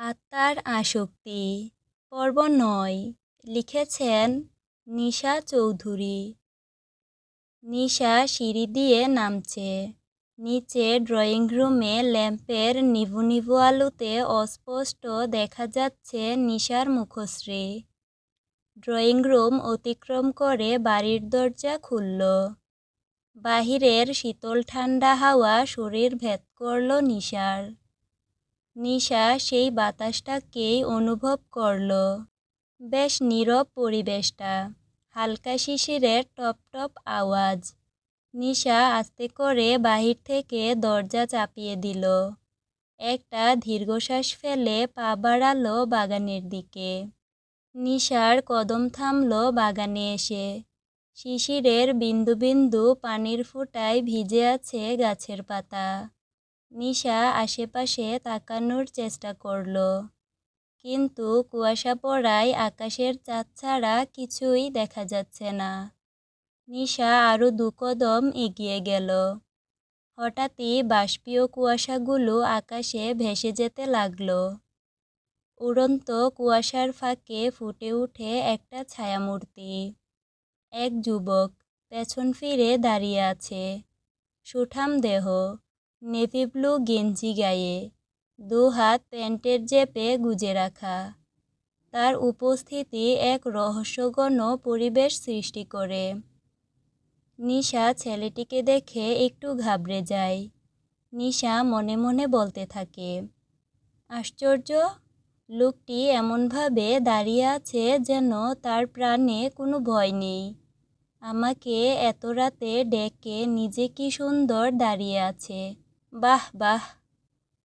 আত্মার আসক্তি। পর্ব নয়, লিখেছেন নিশা চৌধুরী। নিশা সিঁড়ি দিয়ে নামছে। নিচে ড্রয়িং রুমে ল্যাম্পের নিভু নিভু আলোতে অস্পষ্ট দেখা যাচ্ছে নিশার মুখশ্রী। ড্রয়িং রুম অতিক্রম করে বাড়ির দরজা খুলল। বাহিরের শীতল ঠান্ডা হাওয়া শরীর ভেদ করল নিশার। নিশা সেই বাতাসটাকেই অনুভব করল। বেশ নীরব পরিবেশটা। হালকা শিশিরের টপ টপ আওয়াজ। নিশা আস্তে করে বাহির থেকে দরজা চাপিয়ে দিল। একটা দীর্ঘশ্বাস ফেলে পা বাড়ালো বাগানের দিকে। নিশার কদম থামল বাগানে এসে। শিশিরের বিন্দু বিন্দু পানির ফোঁটায় ভিজে আছে গাছের পাতা। নিশা আশেপাশে তাকানোর চেষ্টা করল। কিন্তু কুয়াশা পড়ায় আকাশের চাঁদ ছাড়া কিছুই দেখা যাচ্ছে না। নিশা আরও দু কদম এগিয়ে গেল। হঠাৎই বাষ্পীয় কুয়াশাগুলো আকাশে ভেসে যেতে লাগল। উড়ন্ত কুয়াশার ফাঁকে ফুটে উঠে একটা ছায়ামূর্তি। এক যুবক পেছন ফিরে দাঁড়িয়ে আছে। সুঠাম দেহ। নেভি ব্লু গেঞ্জি গায়ে দু হাত প্যান্টের জেপে গুজে রাখা। তার উপস্থিতি এক রহস্যগণ পরিবেশ সৃষ্টি করে। নিশা ছেলেটিকে দেখে একটু ঘাবড়ে যায়। নিশা মনে মনে বলতে থাকে, আশ্চর্য, লোকটি এমনভাবে দাঁড়িয়ে আছে যেন তার প্রাণে কোনো ভয় নেই। আমাকে এত রাতে ডেকে নিজে কি সুন্দর দাঁড়িয়ে আছে। বাহ বাহ।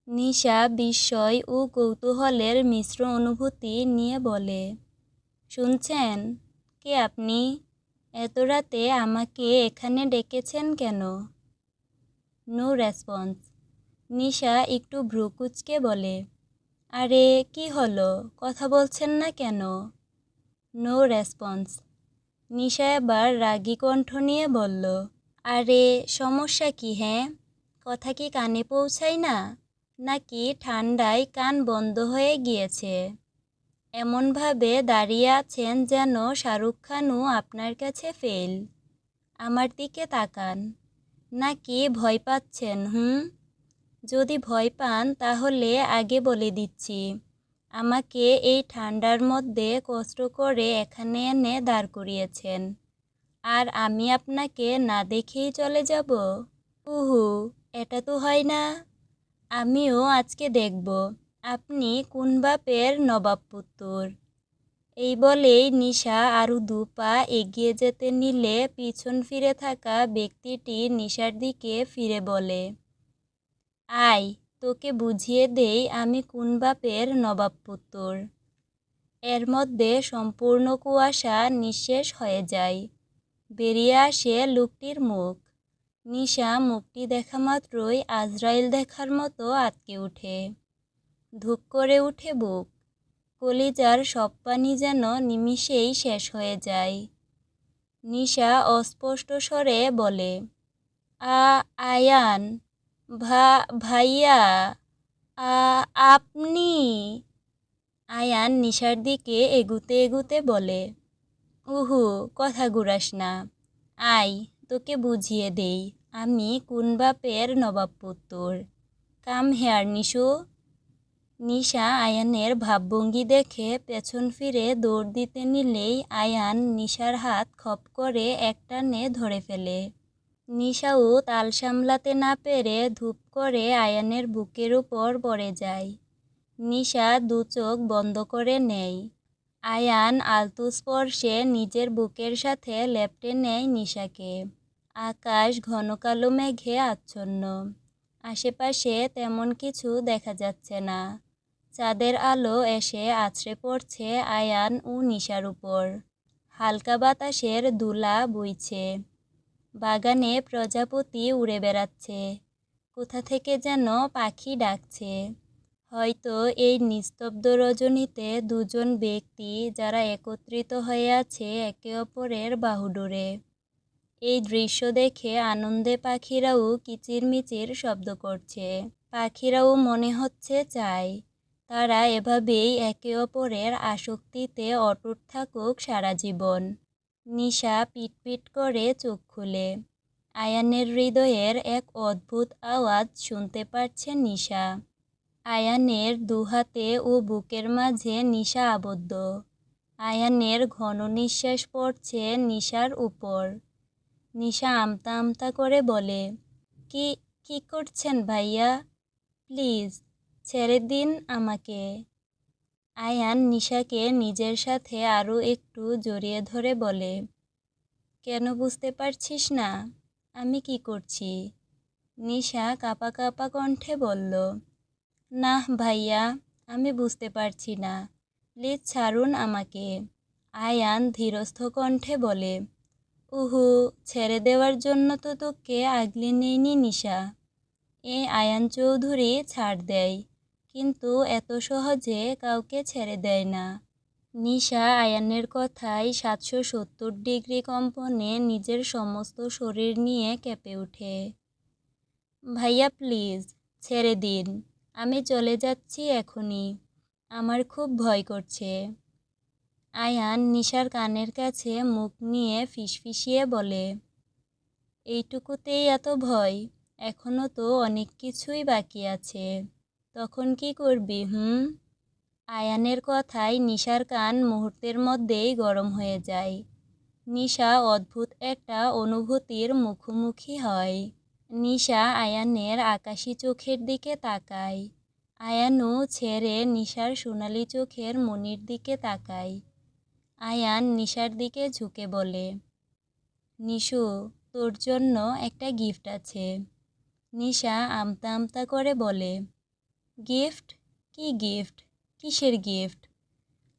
নিশা বিস্ময় ও কৌতূহলের মিশ্র অনুভূতি নিয়ে বলে, শুনছেন? কে আপনি? এত রাতে আমাকে এখানে ডেকেছেন কেন? No response. নিশা একটু ভ্রুকুচকে বলে, আরে, কি হলো? কথা বলছেন না কেন? No response. নিশা এবার রাগী কণ্ঠ নিয়ে বলল, আরে, সমস্যা কি হ্যাঁ? কথা কি কানে পৌঁছায় না? নাকি ঠান্ডায় কান বন্ধ হয়ে গিয়েছে? এমনভাবে দাঁড়িয়ে আছেন যেন শাহরুখ খানও আপনার কাছে ফেল। আমার দিকে তাকান। নাকি ভয় পাচ্ছেন, হুম? যদি ভয় পান, তাহলে আগে বলে দিচ্ছি। আমাকে এই ঠান্ডার মধ্যে কষ্ট করে এখানে এনে দাঁড় করিয়েছেন। আর আমি আপনাকে না দেখেই চলে যাব? উহু। এটা তো হয় না। আমিও আজকে দেখব, আপনি কোন বাপের নবাব পুত্তর? এই বলেই নিশা আরও দু পা এগিয়ে যেতে নিলে পিছন ফিরে থাকা ব্যক্তিটি নিশার দিকে ফিরে বলে, আয়, তোকে বুঝিয়ে দেই আমি কোন বাপের নবাব পুত্তর। এর মধ্যে সম্পূর্ণ কুয়াশা নিঃশেষ হয়ে যায়। বেরিয়ে আসে লোকটির মুখ। নিশা মুখটি দেখা মাত্রই আজরাইল দেখার মতো আটকে ওঠে ধূপ করে উঠে বুক। কলিজার সব পানি যেন নিমিষেই শেষ হয়ে যায়। নিশা অস্পষ্ট স্বরে বলে, আ, আয়ান, ভা, ভাইয়া, আ, আপনি? আয়ান নিশার দিকে এগুতে এগুতে বলে, উহু, কথা ঘুরাস না। আই তোকে বুঝিয়ে দেই, আমি কোন বাপের নবাব পুত্তর। Come here Nishu. নিশা আয়ানের ভাবভঙ্গি দেখে পেছন ফিরে দৌড় দিতে নিলেই আয়ান নিশার হাত খপ করে একটানে ধরে ফেলে। নিশাও তাল সামলাতে না পেরে ধূপ করে আয়ানের বুকের উপর পড়ে যায়। নিশা দু চোখ বন্ধ করে নেয়। আয়ান আলতু স্পর্শে নিজের বুকের সাথে লেপটে নেয় নিশাকে। আকাশ ঘন কালো মেঘে আচ্ছন্ন। আশেপাশে তেমন কিছু দেখা যাচ্ছে না। চাঁদের আলো এসে আছড়ে পড়ছে আয়ান ও নিশার উপর। হালকা বাতাসের দুলা বইছে। বাগানে প্রজাপতি উড়ে বেড়াচ্ছে। কোথা থেকে যেন পাখি ডাকছে। হয়তো এই নিস্তব্ধ রজনীতে দুজন ব্যক্তি যারা একত্রিত হয়ে আছে একে অপরের বাহুডোরে। এই দৃশ্য দেখে আনন্দে পাখিরাও কিচিরমিচির শব্দ করছে। পাখিরাও মনে হচ্ছে চায়। তারা এভাবেই একে অপরের আসক্তিতে অটুট থাকুক সারা জীবন। নিশা পিটপিট করে চোখ খুলে। আয়ানের হৃদয়ের এক অদ্ভুত আওয়াজ শুনতে পারছে নিশা। আয়ানের দুহাতে ও বুকের মাঝে নিশা আবদ্ধ। আয়ানের ঘন নিঃশ্বাস পড়ছে নিশার উপর। নিশা আমতা আমতা করে বলে, কি কি করছেন ভাইয়া? প্লিজ, ছেড়ে দিন আমাকে। আয়ান নিশাকে নিজের সাথে আরও একটু জড়িয়ে ধরে বলে, কেন বুঝতে পারছিস না? আমি কি করছি? নিশা কাপা কাপা কণ্ঠে বলল না ভাইয়া, আমি বুঝতে পারছি না। প্লিজ ছাড়ুন আমাকে। আয়ান ধীরস্থ কণ্ঠে বলে, উহু, ছেড়ে দেওয়ার জন্য তো তোকে আগলে নেইনি নিশা। এ আয়ান চৌধুরী ছাড় দেয়, কিন্তু এত সহজে কাউকে ছেড়ে দেয় না। নিশা আয়ানের কথায় সাতশো সত্তর ডিগ্রি কম্পনে নিজের সমস্ত শরীর নিয়ে কেঁপে ওঠে। ভাইয়া, প্লিজ, ছেড়ে দিন। আমি চলে যাচ্ছি এখনই। আমার খুব ভয় করছে। আয়ান নিশার কানের কাছে মুখ নিয়ে ফিসফিসিয়ে বলে, এইটুকুতেই এত ভয়? এখনও তো অনেক কিছুই বাকি আছে। তখন কি করবি, হুম? আয়ানের কথায় নিশার কান মুহূর্তের মধ্যেই গরম হয়ে যায়। নিশা অদ্ভুত একটা অনুভূতির মুখোমুখি হয়। নিশা আয়ানের আকাশি চোখের দিকে তাকায়। আয়ানও ছেড়ে নিশার সোনালি চোখের মনির দিকে তাকায়। আয়ান নিশার দিকে ঝুঁকে বলে, নিশু, তোর জন্য একটা গিফট আছে। নিশা আমতা আমতা করে বলে, গিফট? কি গিফট? কিসের গিফট?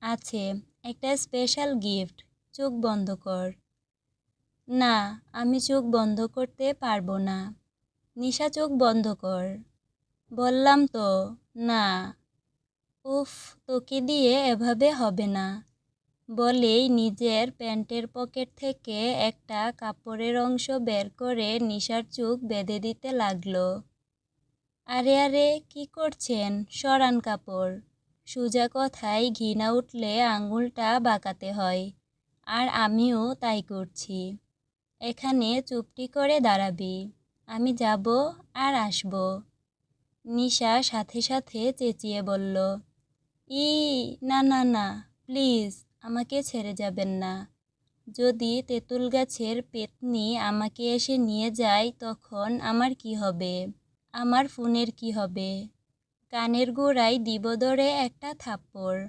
আছে, একটা স্পেশাল গিফট, চোখ বন্ধ কর। না, আমি চোখ বন্ধ করতে পারব না। নিশা চোখ বন্ধ কর। বললাম তো, না। উফ, তোকে দিয়ে এভাবে হবে না। বলেই নিজের প্যান্টের পকেট থেকে একটা কাপড়ের অংশ বের করে নিশার চোখ বেঁধে দিতে লাগল। আরে আরে, কি করছেন? সরান কাপড়। সুজা কথায় ঘৃণা উঠলে আঙুলটা বাঁকাতে হয়। আর আমিও তাই করছি। এখানে চুপটি করে দাঁড়াবি। আমি যাব আর আসব। নিশা সাথে সাথে চেঁচিয়ে বলল, ই, না না না, প্লিজ, আমাকে ছেড়ে যাবেন না। যদি তেঁতুল গাছের পেতনি আমাকে এসে নিয়ে যায়, তখন আমার কি হবে? আমার ফোনের কি হবে? কানের গোড়ায় দিব ধরে একটা থাপ্পড়।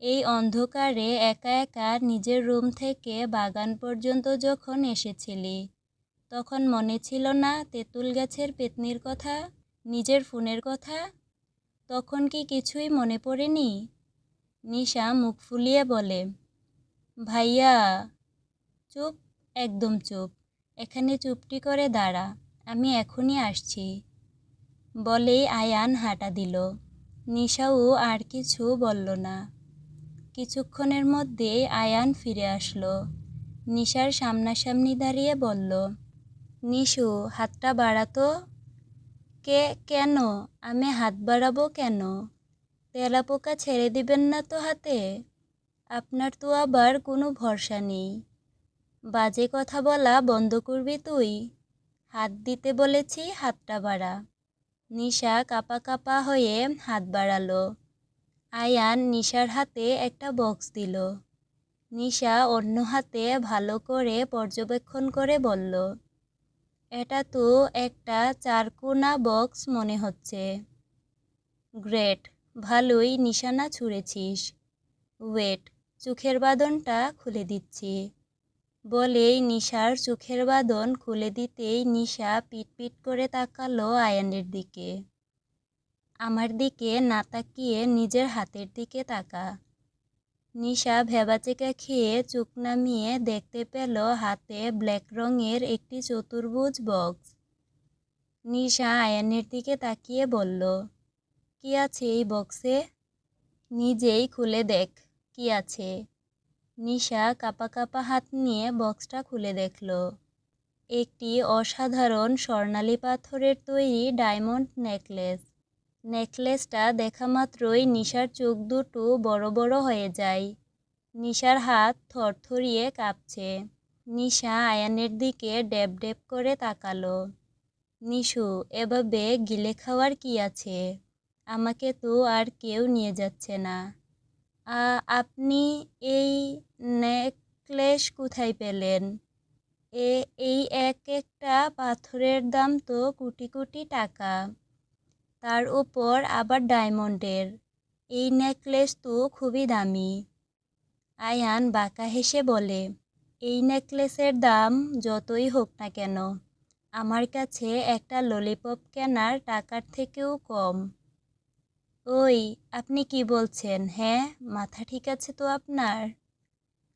এই অন্ধকারে একা একা নিজের রুম থেকে বাগান পর্যন্ত যখন এসেছিলি তখন মনে ছিল না তেঁতুল গাছের পেতনির কথা, নিজের ফোনের কথা। তখন কি কিছুই মনে পড়েনি? নিশা মুখ ফুলিয়ে বলে, ভাইয়া, চুপ, একদম চুপ। এখানে চুপটি করে দাঁড়া, আমি এখনই আসছি। বলেই আয়ান হাঁটা দিল। নিশাও আর কিছু বলল না। কিছুক্ষণের মধ্যেই আয়ান ফিরে আসলো। নিশার সামনাসামনি দাঁড়িয়ে বলল নিশু, হাতটা বাড়াতো, কে, কেন? আমি হাত বাড়াবো কেন? তেলাপোকা ছেড়ে দিবেন না তো হাতে? আপনার তো আবার কোনো ভরসা নেই। বাজে কথা বলা বন্ধ করবি তুই? হাত দিতে বলেছি হাতটা বাড়া। নিশা কাপা কাপা হয়ে হাত বাড়ালো। আয়ান নিশার হাতে একটা বক্স দিল। নিশা অন্য হাতে ভালো করে পর্যবেক্ষণ করে বলল এটা তো একটা চারকোনা বক্স মনে হচ্ছে। গ্রেট, ভালোই নিশানা ছুঁড়েছিস। ওয়েট, চোখের বাদনটা খুলে দিচ্ছি। বলেই নিশার চোখের বাঁধন খুলে দিতেই নিশা পিটপিট করে তাকালো আয়ানের দিকে। আমার দিকে না তাকিয়ে নিজের হাতের দিকে তাকা। নিশা ভেবাচেকা খেয়ে চোখ নামিয়ে দেখতে পেল হাতে ব্ল্যাক রঙের একটি চতুর্ভুজ বক্স। নিশা আয়ানের দিকে তাকিয়ে বলল, কি আছে এই বক্সে? নিজেই খুলে দেখ, কি আছে। নিশা কাপা কাপা হাত নিয়ে বক্সটা খুলে দেখল। একটি অসাধারণ স্বর্ণালী পাথরের তৈরি ডায়মন্ড নেকলেস। নেকলেসটা দেখা মাত্রই নিশার চোখ দুটো বড় বড় হয়ে যায়। নিশার হাত থরথরিয়ে কাঁপছে। নিশা আয়ানের দিকে ড্যাব ড্যাব করে তাকালো। নিশু, এভাবে গিলে খাওয়ার কি আছে? আমাকে তো আর কেউ নিয়ে যাচ্ছে না। আপনি এই নেকলেস কোথায় পেলেন? এ, এই এক একটা পাথরের দাম তো কোটি কোটি টাকা। তার উপর আবার ডায়মন্ডের। এই নেকলেস তো খুবই দামি। আয়ান বাঁকা হেসে বলে, এই নেকলেসের দাম যতই হোক না কেন, আমার কাছে একটা ললিপপ কেনার টাকার থেকেও কম। ওই, আপনি কি বলছেন হ্যাঁ? মাথা ঠিক আছে তো আপনার?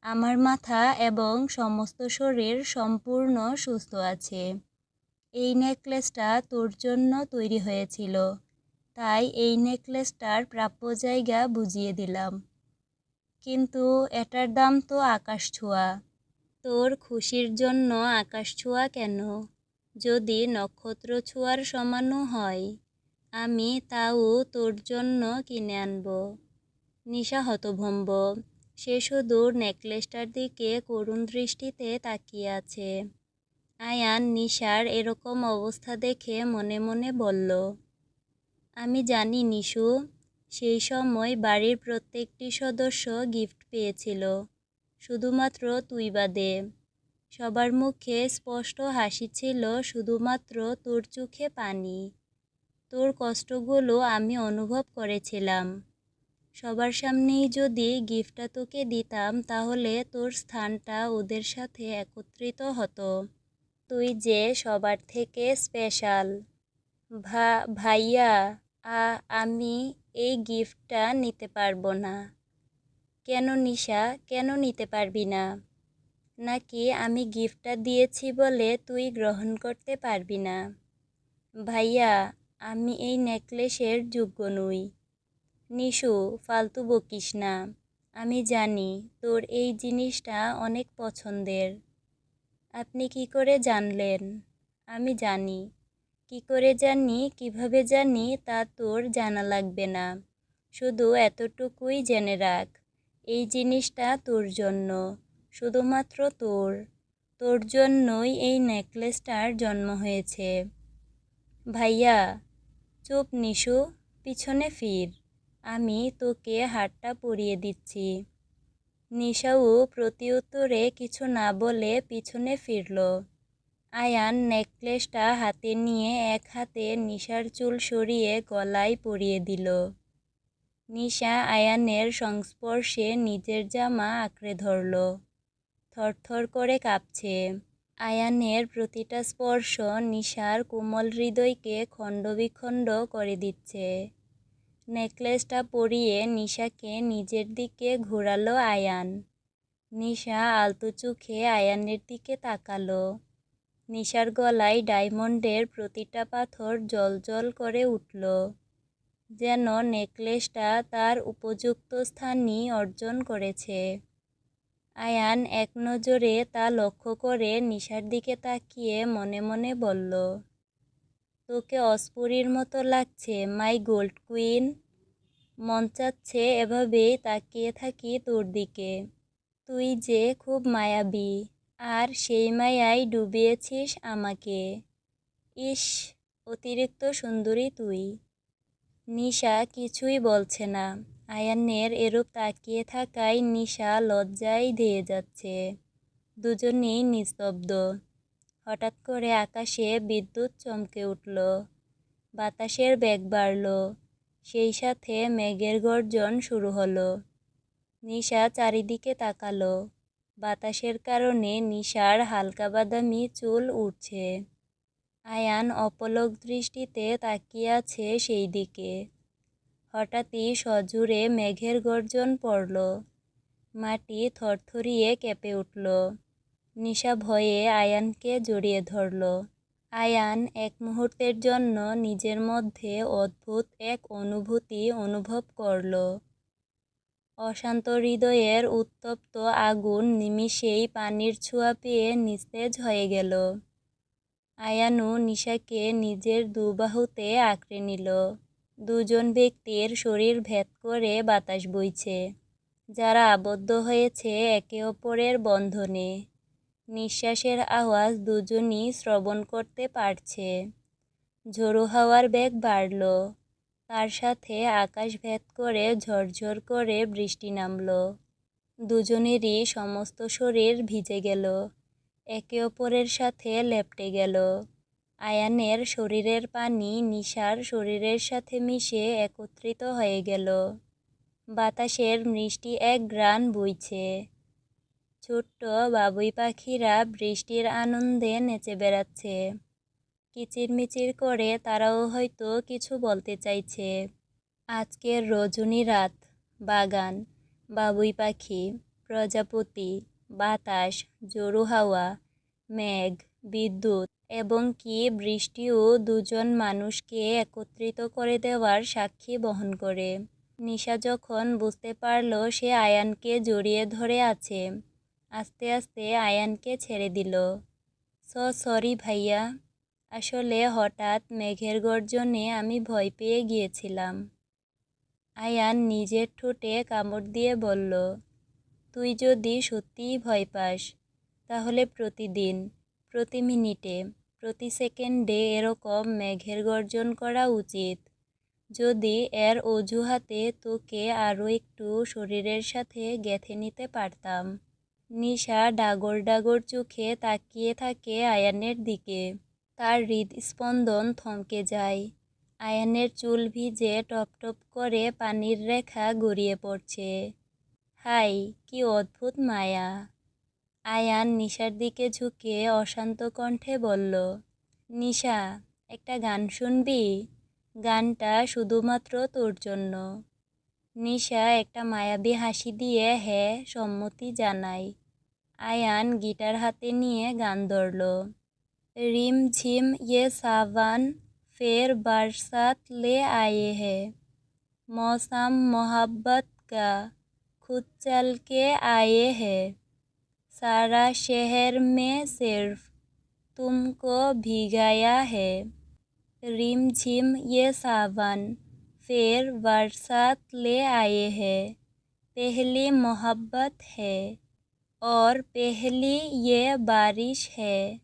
আমার মাথা এবং সমস্ত শরীর সম্পূর্ণ সুস্থ আছে। এই নেকলেসটা তোর জন্য তৈরি হয়েছিল। তাই এই নেকলেসটার প্রাপ্য জায়গা বুঝিয়ে দিলাম। কিন্তু এটার দাম তো আকাশ ছোঁয়া। তোর খুশির জন্য আকাশ ছোঁয়া কেন? যদি নক্ষত্র ছোঁয়ার সমানও হয়, আমি তাও তোর জন্য কিনে আনব। নিশা হতভম্ব। সে শুধু নেকলেসটার দিকে করুণ দৃষ্টিতে তাকিয়ে আছে। আয়ান নিশার এরকম অবস্থা দেখে মনে মনে বলল, আমি জানি নিশু, সেই সময় বাড়ির প্রত্যেকটি সদস্য গিফট পেয়েছিল, শুধুমাত্র তুই বাদে সবার মুখে স্পষ্ট হাসি ছিল শুধুমাত্র তোর চোখে পানি। তোর কষ্টগুলো আমি অনুভব করেছিলাম। সবার সামনেই যদি গিফটটা তোকে দিতাম, তাহলে তোর স্থানটা ওদের সাথে একত্রিত হতো। তুই যে সবার থেকে স্পেশাল ভা, ভাইয়া, আ, আমি এই গিফটটা নিতে পারব না। কেন নিশা, কেন নিতে পারবি না? নাকি আমি গিফটটা দিয়েছি বলে তুই গ্রহণ করতে পারবি না? ভাইয়া, আমি এই নেকলেসের যোগ্য নই। নিশু, ফালতু বকিস না। আমি জানি তোর এই জিনিসটা অনেক পছন্দের। আপনি কি করে জানলেন? আমি জানি। কি করে জানি, কীভাবে জানি তা তোর জানা লাগবে না। শুধু এতটুকুই জেনে রাখ, এই জিনিসটা তোর জন্য, শুধুমাত্র তোর। তোর জন্যই এই নেকলেসটার জন্ম হয়েছে। ভাইয়া, চুপ নিশু, পিছনে ফির। আমি তোকে হারটা পরিয়ে দিচ্ছি। নিশাও প্রতিউত্তরে কিছু না বলে পিছনে ফিরল। আয়ান নেকলেসটা হাতে নিয়ে এক হাতে নিশার চুল সরিয়ে গলায় পরিয়ে দিল। নিশা আয়ানের সংস্পর্শে নিজের জামা আঁকড়ে ধরল। থরথর করে কাঁপছে। আয়ানের প্রতিটা স্পর্শ নিশার কোমল হৃদয়কে খণ্ডবিখণ্ড করে দিচ্ছে। নেকলেসটা পরিয়ে নিশাকে নিজের দিকে ঘোরালো আয়ান। নিশা আলতো চোখে আয়ানের দিকে তাকালো। নিশার গলায় ডায়মন্ডের প্রতিটা পাথর জল করে উঠল। যেন নেকলেসটা তার উপযুক্ত স্থানই অর্জন করেছে। আয়ান এক নজরে তা লক্ষ্য করে নিশার দিকে তাকিয়ে মনে মনে বলল তোকে অস্পুরীর মতো লাগছে, মাই গোল্ড কুইন। মন চাচ্ছে এভাবেই তাকিয়ে থাকি তোর দিকে। তুই যে খুব মায়াবী, আর সেই মায়ায় ডুবিয়েছিস আমাকে। ইস, অতিরিক্ত সুন্দরী তুই। নিশা কিছুই বলছে না। আয়ানের এরূপ তাকিয়ে থাকায় নিশা লজ্জায় ধেয়ে যাচ্ছে। দুজনেই নিস্তব্ধ। হঠাৎ করে আকাশে বিদ্যুৎ চমকে উঠল। বাতাসের বেগ বাড়ল। সেই সাথে মেঘের গর্জন শুরু হলো। নিশা চারিদিকে তাকালো। বাতাসের কারণে নিশার হালকা বাদামি চুল উঠছে আয়ান অপলক দৃষ্টিতে তাকিয়ে আছে সেই দিকে। হঠাৎই সজুরে মেঘের গর্জন পড়ল। মাটি থরথরিয়ে কেঁপে উঠল। নিশা ভয়ে আয়ানকে জড়িয়ে ধরল। আয়ান এক মুহূর্তের জন্য নিজের মধ্যে অদ্ভুত এক অনুভূতি অনুভব করল। অশান্ত হৃদয়ের উত্তপ্ত আগুন নিমিষেই পানির ছোঁয়া পেয়ে নিস্তেজ হয়ে গেল। আয়ানু নিশাকে নিজের দুবাহুতে আঁকড়ে নিল। দুজন ব্যক্তির শরীর ভেদ করে বাতাস বইছে। যারা আবদ্ধ হয়েছে একে অপরের বন্ধনে। নিঃশ্বাসের আওয়াজ দুজনই শ্রবণ করতে পারছে। ঝোড়ো হাওয়ার বেগ বাড়ল। তার সাথে আকাশ ভেদ করে ঝরঝর করে বৃষ্টি নামল। দুজনেরই সমস্ত শরীর ভিজে গেল। একে অপরের সাথে লেপটে গেল। আয়ানের শরীরের পানি নিশার শরীরের সাথে মিশে একত্রিত হয়ে গেল। বাতাসের মিষ্টি এক গ্রান বইছে। ছোট্ট বাবুই পাখিরা বৃষ্টির আনন্দে নেচে বেড়াচ্ছে। কিচিরমিচির করে তারাও হয়তো কিছু বলতে চাইছে। আজকের রজনী রাত, বাগান, বাবুই পাখি, প্রজাপতি, বাতাস জোরু হাওয়া, মেঘ, বিদ্যুৎ এবং কি বৃষ্টিও দুজন মানুষকে একত্রিত করে দেওয়ার সাক্ষী বহন করে। নিশা যখন বুঝতে পারল সে আয়ানকে জড়িয়ে ধরে আছে আস্তে আস্তে আয়ানকে ছেড়ে দিল। স, সরি ভাইয়া। আসলে হঠাৎ মেঘের গর্জনে আমি ভয় পেয়ে গিয়েছিলাম। আয়ান নিজের ঠোঁটে কামড় দিয়ে বলল, তুই যদি সত্যিই ভয় পাস, তাহলে প্রতিদিন, প্রতি মিনিটে, প্রতি সেকেন্ডে এরকম মেঘের গর্জন করা উচিত। যদি এর অজুহাতে তোকে আরও একটু শরীরের সাথে গেঁথে নিতে পারতাম। নিশা ডাগর ডাগর চোখে তাকিয়ে থাকে আয়ানের দিকে। তার হৃদস্পন্দন থমকে যায়। আয়ানের চুল ভিজে টপ টপ করে পানির রেখা গড়িয়ে পড়ছে। হাই, কি অদ্ভুত মায়া। আয়ান নিশার দিকে ঝুঁকে অশান্ত কণ্ঠে বলল, নিশা, একটা গান শুনবি? গানটা শুধুমাত্র তোর জন্য। নিশা একটা মায়াবী হাসি দিয়ে হে সম্মতি জানাই। আয়ান গিটার হাতে নিয়ে গান ধরল। রিম ঝিম ইয়ে সাবান, ফের বারসাত লে আয়ে হে। মসাম মোহাব্বত কা খুদ আয়ে হে। সারা শহর মে সির্ফ তুমক ভিগায়া হে। রিম ঝিম ইয়ে সাবান फिर बरसात ले आए हैं। पहली मोहब्बत है और पहली ये बारिश है।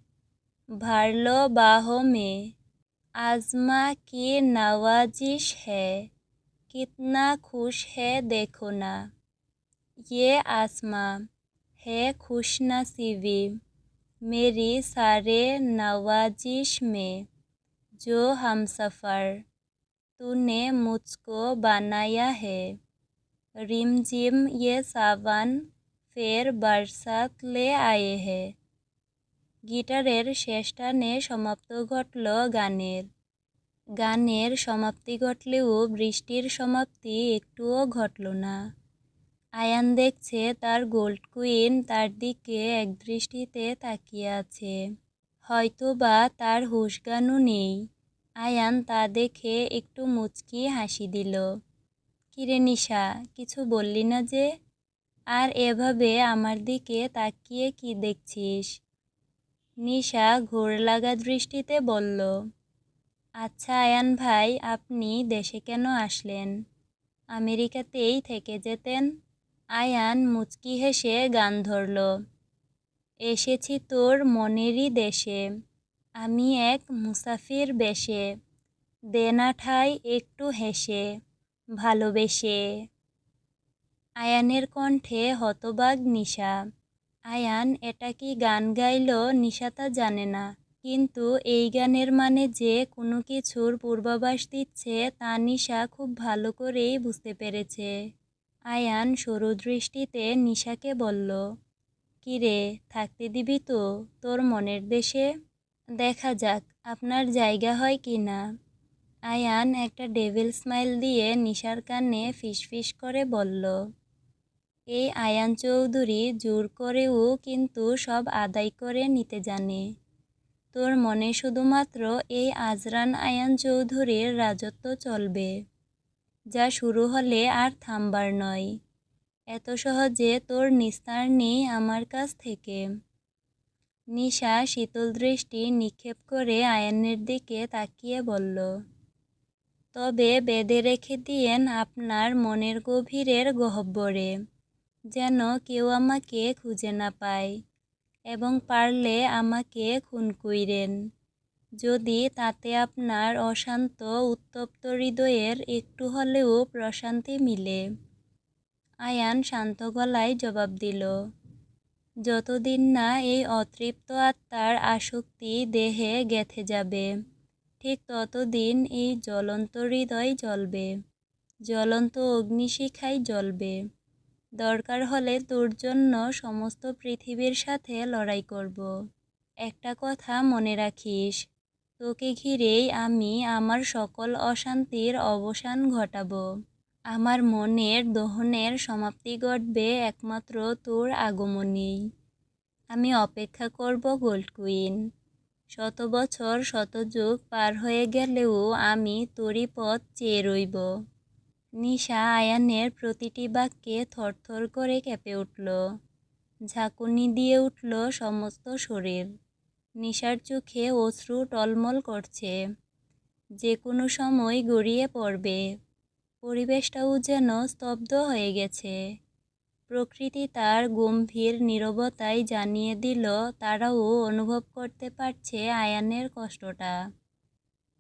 भर लो बाहों में आजमा की नवाजिश है। कितना खुश है देखो ना। ये आसमां है खुश नसीबी मेरी सारे नवाजिश में जो हम सफ़र तूने मुझको बनाया है रिम झिम ये सावन फिर बरसात ले आए हैं গিটারের শেষ টানে সমাপ্ত ঘটল গানের গানের সমাপ্তি ঘটলেও বৃষ্টির সমাপ্তি একটুও ঘটল না আয়ান দেখছে তার গোল্ড কুইন তার দিকে একদৃষ্টিতে তাকিয়ে আছে হয়তো বা তার হুশগানও নেই আয়ান তা দেখে একটু মুচকি হাসি দিল। কিরে নিশা, কিছু বললি না যে? আর এভাবে আমার দিকে তাকিয়ে কি দেখছিস? নিশা ঘোর লাগা দৃষ্টিতে বলল আচ্ছা আয়ান ভাই, আপনি দেশে কেন আসলেন? আমেরিকাতেই থেকে যেতেন? আয়ান মুচকি হেসে গান ধরল, এসেছি তোর মনেরই দেশে। আমি এক মুসাফির বেশে দেনা ঠাই একটু হেসে, ভালোবেসে। আয়ানের কণ্ঠে হতবাগ নিশা। আয়ান, এটা কি গান গাইল? নিশাতা জানে না। কিন্তু এই গানের মানে যে কোনো কিছুর পূর্বাভাস দিচ্ছে, তা নিশা খুব ভালো করেই বুঝতে পেরেছে। আয়ান সরু দৃষ্টিতে নিশাকে বলল, কিরে, থাকতে দিবি তো তোর মনের দেশে? দেখা যাক, আপনার জায়গা হয় কি না। আয়ান একটা ডেভিল স্মাইল দিয়ে নিশার কানে ফিসফিস করে বলল, এই আয়ান চৌধুরী জোর করেও কিন্তু সব আদায় করে নিতে জানে। তোর মনে শুধুমাত্র এই আজরান আয়ান চৌধুরীর রাজত্ব চলবে। যা শুরু হলে আর থামবার নয়। এত সহজে তোর নিস্তার নেই আমার কাছ থেকে। নিশা শীতল দৃষ্টি নিক্ষেপ করে আয়ানের দিকে তাকিয়ে বলল, তবে বেঁধে রেখে দিয়েন আপনার মনের গভীরের গহ্বরে যেন কেউ আমাকে খুঁজে না পায় এবং পারলে আমাকে খুন কইরেন। যদি তাতে আপনার অশান্ত, উত্তপ্ত হৃদয়ের একটু হলেও প্রশান্তি মিলে। আয়ান শান্ত গলায় জবাব দিল যতদিন না এই অতৃপ্ত আত্মার আসক্তি দেহে গেথে যাবে, ঠিক ততদিন এই জ্বলন্ত হৃদয় জ্বলবে, জ্বলন্ত অগ্নিশিখাই জ্বলবে। দরকার হলে তোর জন্য সমস্ত পৃথিবীর সাথে লড়াই করব। একটা কথা মনে রাখিস, তোকে ঘিরেই আমি আমার সকল অশান্তির অবসান ঘটাবো। আমার মনের দহনের সমাপ্তি ঘটবে একমাত্র তোর আগমনেই। আমি অপেক্ষা করব গোল্ড কুইন। শত বছর শত যুগ পার হয়ে গেলেও আমি তোরই পথ চেয়ে রইব। নিশা আয়ানের প্রতিটি বাক্যে থরথর করে কেঁপে উঠল। ঝাঁকুনি দিয়ে উঠল সমস্ত শরীর। নিশার চোখে অশ্রু টলমল করছে। যে কোনো সময় গড়িয়ে পড়বে। পরিবেশটাও যেন স্তব্ধ হয়ে গেছে। প্রকৃতি তার গম্ভীর নীরবতায় জানিয়ে দিল, তারাও অনুভব করতে পারছে আয়ানের কষ্টটা।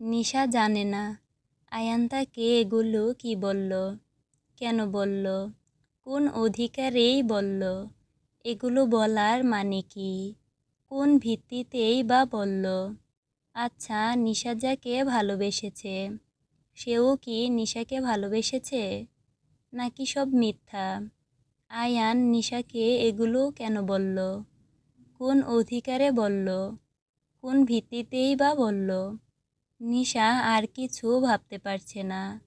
নিশা জানে না, আয়ান তাকে এগুলো কি বলল? কেন বলল? কোন অধিকারেই বলল? এগুলো বলার মানে কি? কোন ভিত্তিতেই বা বলল? আচ্ছা নিশা যাকে ভালোবেসেছে। সেও কি নিশাকে ভালোবেসেছে? নাকি সব মিথ্যা? আয়ান নিশাকে এগুলো কেন বলল? কোন অধিকারে বলল? কোন ভিত্তিতেই বা বলল? নিশা আর কিছু ভাবতে পারছে না।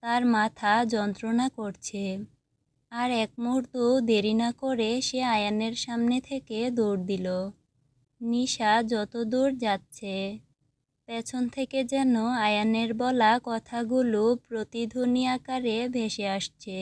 তার মাথা যন্ত্রণা করছে। আর এক মুহূর্ত দেরি না করে সে আয়ানের সামনে থেকে দৌড় দিল। নিশা যত দূর যাচ্ছে পেছন থেকে যেন আয়ানের বলা কথাগুলো প্রতিধ্বনি আকারে ভেসে আসছে।